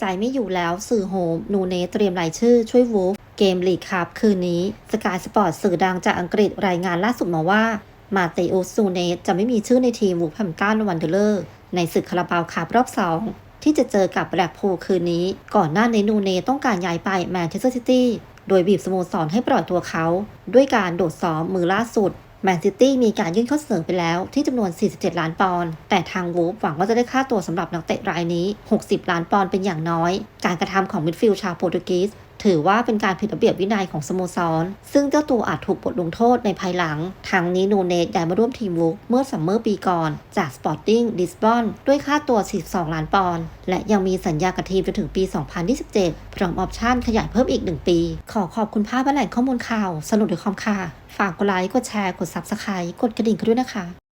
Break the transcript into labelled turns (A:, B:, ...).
A: ใจไม่อยู่แล้วสื่อโฮมนูเนเตรียมรายชื่อช่วยวูฟเกมลีกคัพคืนนี้สกายสปอร์ตสื่อดังจากอังกฤษรายงานล่าสุดมาว่า มาเตอุสซูเนสจะไม่มีชื่อในทีมวูฟแฮมตันวันเดอร์เลอร์ ในศึกคาราบาวคัพรอบ2ที่จะเจอกับแบล็กพูลคืนนี้ ก่อนหน้าในนูเนต้องการย้ายไปแมนเชสเตอร์ซิตี้โดยบีบสโมสรให้ปล่อยตัวเขา ด้วยการโดดซ้อมมือล่าสุด แมนซิตี้มีการยื่นข้อเสนอไปแล้วที่จำนวน 47 ล้านปอนด์ แต่ทางวูฟหวังว่าจะได้ค่าตัวสำหรับนักเตะรายนี้ 60 ล้านปอนด์เป็นอย่างน้อย การกระทำของมิดฟิลด์ชาวโปรตุเกส ถือว่าเป็นการผิดระเบียบวินัยของสโมสร ซึ่งเจ้าตัวอาจถูกบทลงโทษในภายหลัง ทางนี้นูเนสย้ายมาร่วมทีมวูฟเมื่อซัมเมอร์ปีก่อน จากสปอร์ติ้งลิสบอนด้วยค่าตัว 42 ล้านปอนด์ และยังมีสัญญากับทีมจนถึงปี 2027 พร้อมออปชั่นขยายเพิ่มอีก 1 ปี ขอขอบคุณภาพและแหล่งข้อมูลข่าว สนุกด้วยคอมค่ะ ฝากกดไลค์ กดแชร์ กด Subscribe กดกระดิ่งกันด้วยนะคะ